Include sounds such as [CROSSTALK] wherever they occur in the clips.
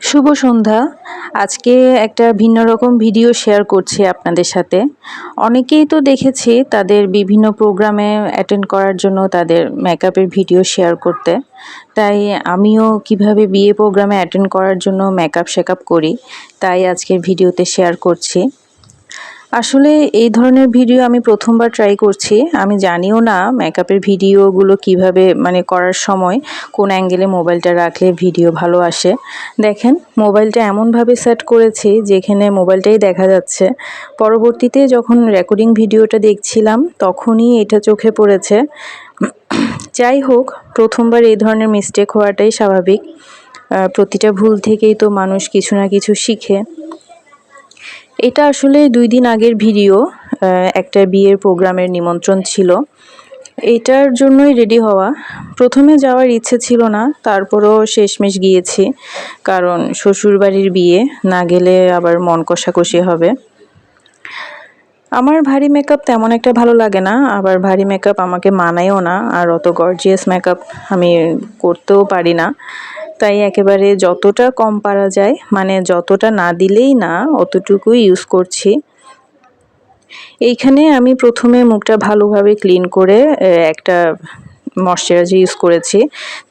শুভ সন্ধ্যা। আজকে একটা ভিন্ন রকম ভিডিও শেয়ার করছি আপনাদের সাথে। অনেকেই তো দেখেছি তাদের বিভিন্ন প্রোগ্রামে অ্যাটেন্ড করার জন্য তাদের মেকআপের ভিডিও শেয়ার করতে। তাই আমিও কীভাবে বিয়ে প্রোগ্রামে অ্যাটেন্ড করার জন্য মেকআপ শেকআপ করি, তাই আজকের ভিডিওতে শেয়ার করছি। আসলে এই ধরনের ভিডিও আমি প্রথমবার ট্রাই করছি। আমি জানিও না মেকআপের ভিডিওগুলো কীভাবে মানে করার সময় কোন অ্যাঙ্গেলে মোবাইলটা রাখলে ভিডিও ভালো আসে। দেখেন মোবাইলটা এমনভাবে সেট করেছি যেখানে মোবাইলটাই দেখা যাচ্ছে। পরবর্তীতে যখন রেকর্ডিং ভিডিওটা দেখছিলাম, তখনই এটা চোখে পড়েছে। যাই হোক, প্রথমবার এই ধরনের মিস্টেক হওয়াটাই স্বাভাবিক। প্রতিটা ভুল থেকেই তো মানুষ কিছু না কিছু শিখে। এটা আসলে দুই দিন আগের ভিডিও একটা বিয়ের প্রোগ্রামের নিমন্ত্রণ ছিল। এটার জন্যই রেডি হওয়া। প্রথমে যাওয়ার ইচ্ছে ছিল না, তারপরও শেষমেশ গিয়েছি, কারণ শ্বশুরবাড়ির বিয়ে, না গেলে আবার মন কষাকষি হবে। আমার ভারী মেকআপ তেমন একটা ভালো লাগে না, আবার ভারী মেকআপ আমাকে মানায়ও না, আর অত গর্জিয়াস মেকআপ আমি করতেও পারি না। তাই একেবারে যতটা কম পারা যায় মানে যতটা না দিলেই না, অতটুকুই ইউজ করছি। এইখানে আমি প্রথমে মুখটা ভালোভাবে ক্লিন করে একটা ময়শ্চারাইজার ইউজ করেছি।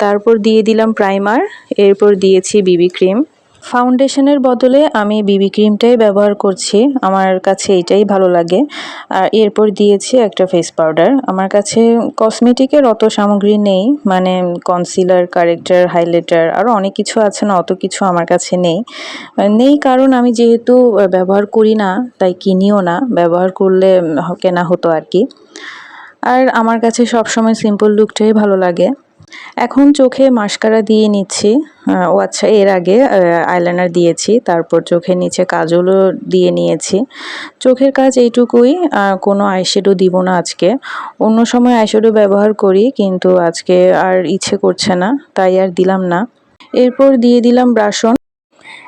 তারপর দিয়ে দিলাম প্রাইমার এরপর দিয়েছি বিবি ক্রিম ফাউন্ডেশনের বদলে আমি বিবি ক্রিমটাই ব্যবহার করছি। আমার কাছে এটাই ভালো লাগে। আর এরপর দিয়েছি একটা ফেস পাউডার। আমার কাছে কসমেটিকের অত সামগ্রী নেই। মানে কনসিলার কারেক্টার হাইলাইটার আরও অনেক কিছু আছে না, অত কিছু আমার কাছে নেই। নেই কারণ আমি যেহেতু ব্যবহার করি না, তাই কিনিও না। ব্যবহার করলে কেনা হতো আর কি। আর আমার কাছে সবসময় সিম্পল লুকটাই ভালো লাগে। এখন চোখে মাস্কারা দিয়ে নিচ্ছি। ও আচ্ছা এর আগে আইলাইনার দিয়েছি, তারপর চোখের নিচে কাজলও দিয়ে নিয়েছি। চোখের কাজ এইটুকুই কোনো আইশ্যাডো দিব না আজকে। অন্য সময় আইশ্যাডো ব্যবহার করি, কিন্তু আজকে আর ইচ্ছে করছে না, তাই আর দিলাম না। এরপর দিয়ে দিলাম ব্রাশন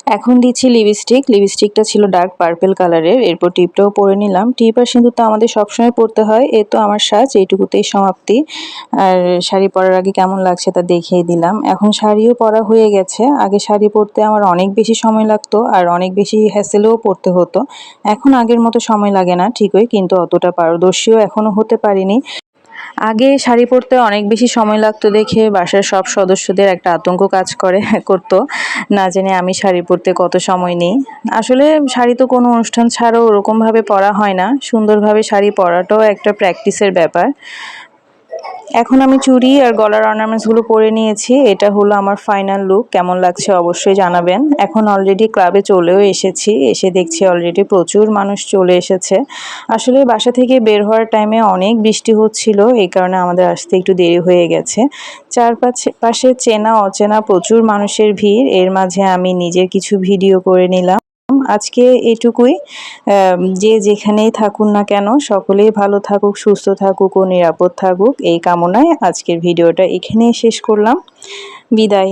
এখন দিচ্ছি লিপস্টিক লিপস্টিকটা ছিল ডার্ক পার্পেল কালারের এরপর টিপটাও পরে নিলাম। টিপ আর সিঁদুর তো আমাদের সবসময় পরতে হয়। এ তো আমার সাজ এইটুকুতেই সমাপ্তি। আর শাড়ি পরার আগে কেমন লাগছে তা দেখিয়ে দিলাম। এখন শাড়িও পরা হয়ে গেছে। আগে শাড়ি পরতে আমার অনেক বেশি সময় লাগতো আর অনেক বেশি হ্যাসেলেও পরতে হতো। এখন আগের মতো সময় লাগে না ঠিকই, কিন্তু অতটা পারদর্শীও এখনও হতে পারিনি। আগে শাড়ি পরতে অনেক বেশি সময় লাগতো দেখে বাসার সব সদস্যদের একটা আতঙ্ক কাজ করে, [LAUGHS] করতো। না জেনে আমি শাড়ি পরতে কত সময় নেই। আসলে শাড়ি তো কোনো অনুষ্ঠান ছাড়াও ওরকমভাবে পরা হয় না। সুন্দরভাবে শাড়ি পরাটাও একটা প্র্যাকটিসের ব্যাপার। এখন আমি চুড়ি আর গলার অর্নামেন্টসগুলো পরে নিয়েছি। এটা হলো আমার ফাইনাল লুক কেমন লাগছে অবশ্যই জানাবেন। এখন অলরেডি ক্লাবে চলেও এসেছি, এসে দেখছি অলরেডি প্রচুর মানুষ চলে এসেছে। আসলে বাসা থেকে বের হওয়ার টাইমে অনেক বৃষ্টি হচ্ছিল, এই কারণে আমাদের আসতে একটু দেরি হয়ে গেছে। চারপাশে, পাশে চেনা অচেনা প্রচুর মানুষের ভিড়, এর মাঝে আমি নিজের কিছু ভিডিও করে নিলাম। আজকে এটুকুই। যে যেখানেই থাকুন না কেন, সকলেই ভালো থাকুক, সুস্থ থাকুক ও নিরাপদ থাকুক। এই কামনায় আজকের ভিডিওটা এখানেই শেষ করলাম। বিদায়।